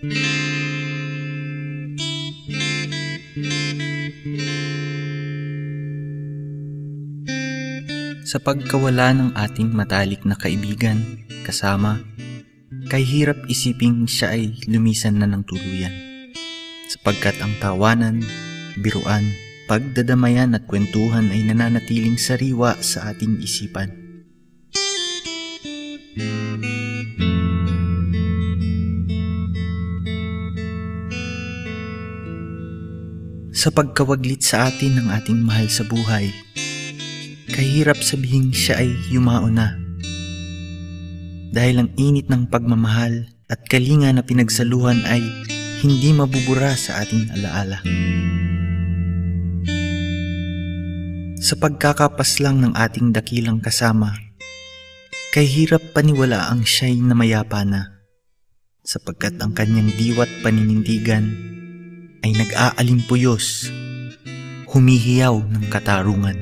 Sa pagkawala ng ating matalik na kaibigan, kasama, kay hirap isiping siya ay lumisan na ng tuluyan. Sapagkat ang tawanan, biruan, pagdadamayan at kwentuhan ay nananatiling sariwa sa ating isipan. Sa pagkawaglit sa atin ng ating mahal sa buhay, kahirap sabihin siya ay yumao na. Dahil ang init ng pagmamahal at kalinga na pinagsaluhan ay hindi mabubura sa ating alaala. Sa pagkakapas lang ng ating dakilang kasama, kay hirap paniwala ang siya'y namayapa na sapagkat ang kanyang diwat paninindigan ay nag-aalimpuyos, humihiyaw ng katarungan.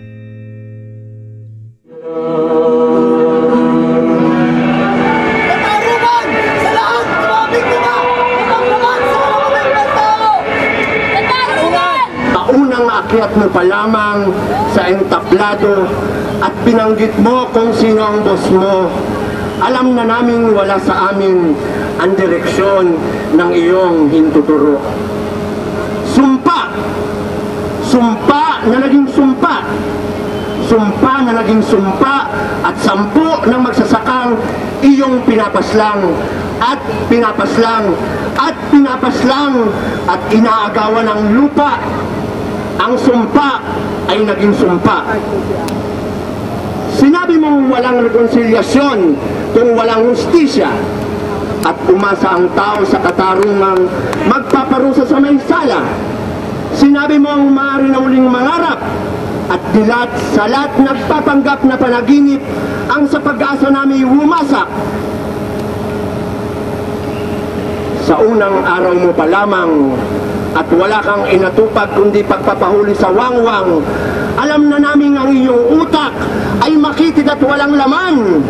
Katarungan sa lahat ng mga biktima ng paglaban sa ng tao! Katarungan! Unang akyat mo pa lamang sa entablado at binanggit mo kung sino ang boss mo. Alam na naming wala sa amin ang direksyon ng iyong hintuturo. Sumpa! Sumpa na naging sumpa! Sumpa na naging sumpa at sampu ng magsasakang iyong pinapaslang at pinapaslang at pinapaslang at inaagawan ng lupa ang sumpa ay naging sumpa. Sinabi mong walang rekonsilyasyon kung walang hustisya at umasa ang tao sa katarungang magpaparusa sa may sala. Sinabi mong maaari na uling mangarap at dilat sa lahat nagpapanggap na panaginip ang sa pag-asa namin wumasak sa unang araw mo pa lamang at wala kang inatupag kundi pagpapahuli sa wangwang. Alam na namin ang iyong utak ay makitid at walang laman.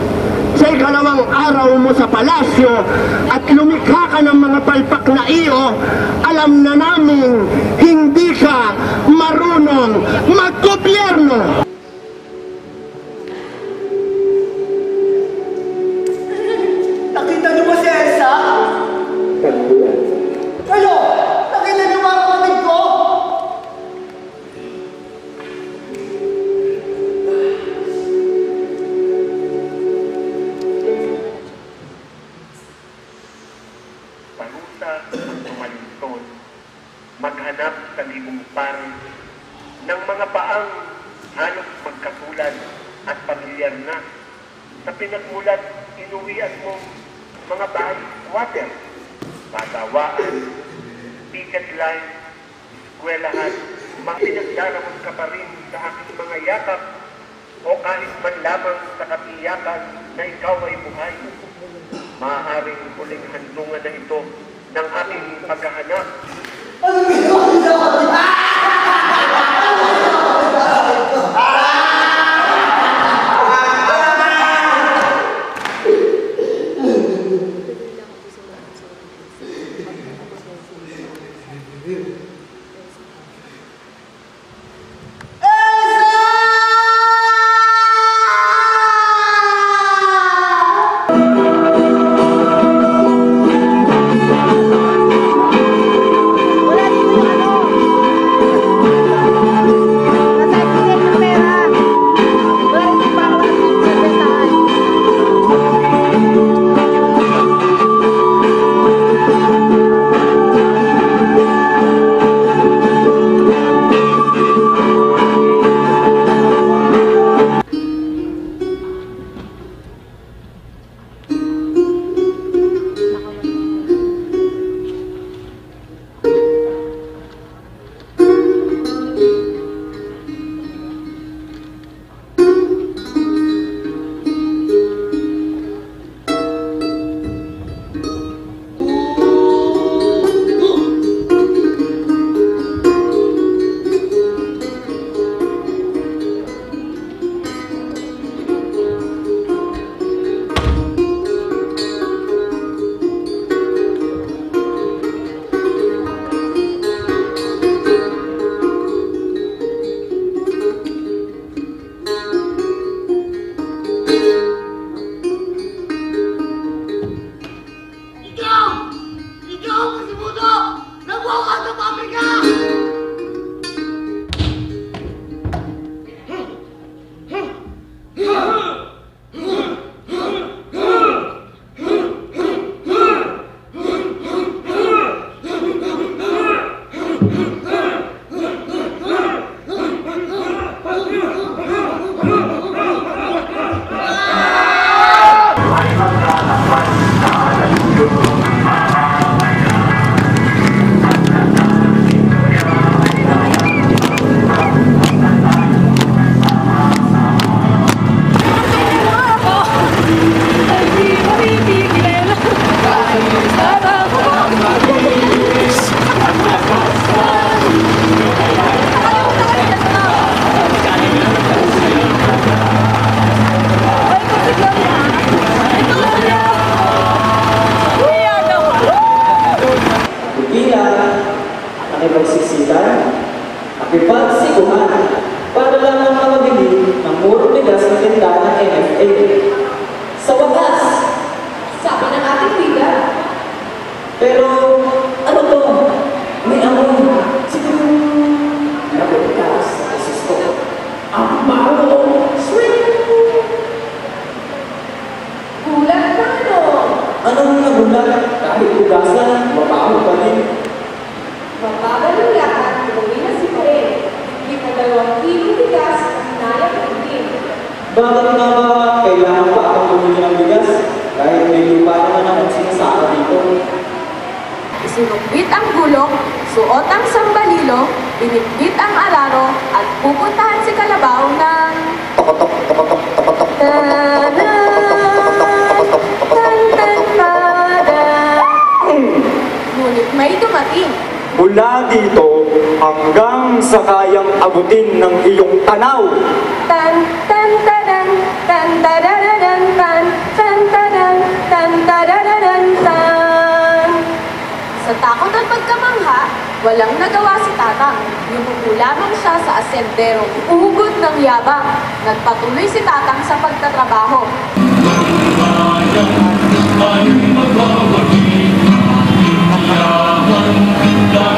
Sa ikalawang araw mo sa palasyo at lumikha ka ng mga palpak na iyo, alam na namin hindi ka marunong maggobyerno. Halos magkatulad at pamilyar na. Sa pinagmulat, inuwian mo mga bahay water, patawaan, picket line, eskwelahan, mga pinagdaramot ka pa rin sa aking mga yakap o kahit man lamang sa katiyakan na ikaw ay buhay maaaring huling ciudadana en suot ang sambalilo, binitbit ang araro, at pupuntahan si Kalabaw ng... Ngunit may dumating. Mula dito hanggang sa kayang abutin ng iyong tanaw. Tan tan tadan tan tarararan tan tan tadan tan tarararan tan Sa takot at pagkamangha, walang nagawa si Tatang. Yumuko lamang siya sa asenderong uhugod ng yabang. Nagpatuloy si Tatang sa pagtatrabaho.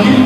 hindi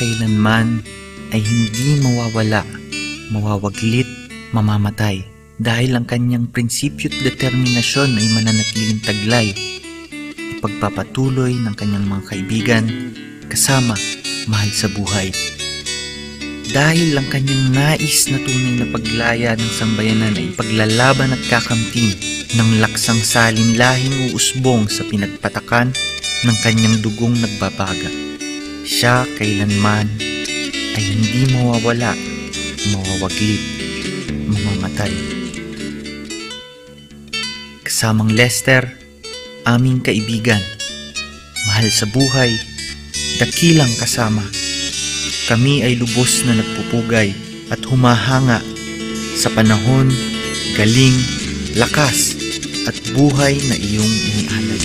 kailanman ay hindi mawawala, mawawaglit, mamamatay dahil ang kanyang prinsipyo at determinasyon ay mananatiling taglay. Ipagpapatuloy ng kanyang mga kaibigan, kasama, mahal sa buhay. Dahil ang kanyang nais na tunay na paglaya ng sambayanan ay paglalaban at kakamtin ng laksang salin lahing uusbong sa pinagpatakan ng kanyang dugong nagbabaga. Siya kailanman ay hindi mawawala, mawawaglit, mamamatay. Kasamang Lester, aming kaibigan, mahal sa buhay, dakilang kasama. Kami ay lubos na nagpupugay at humahanga sa panahon, galing, lakas at buhay na iyong inialay.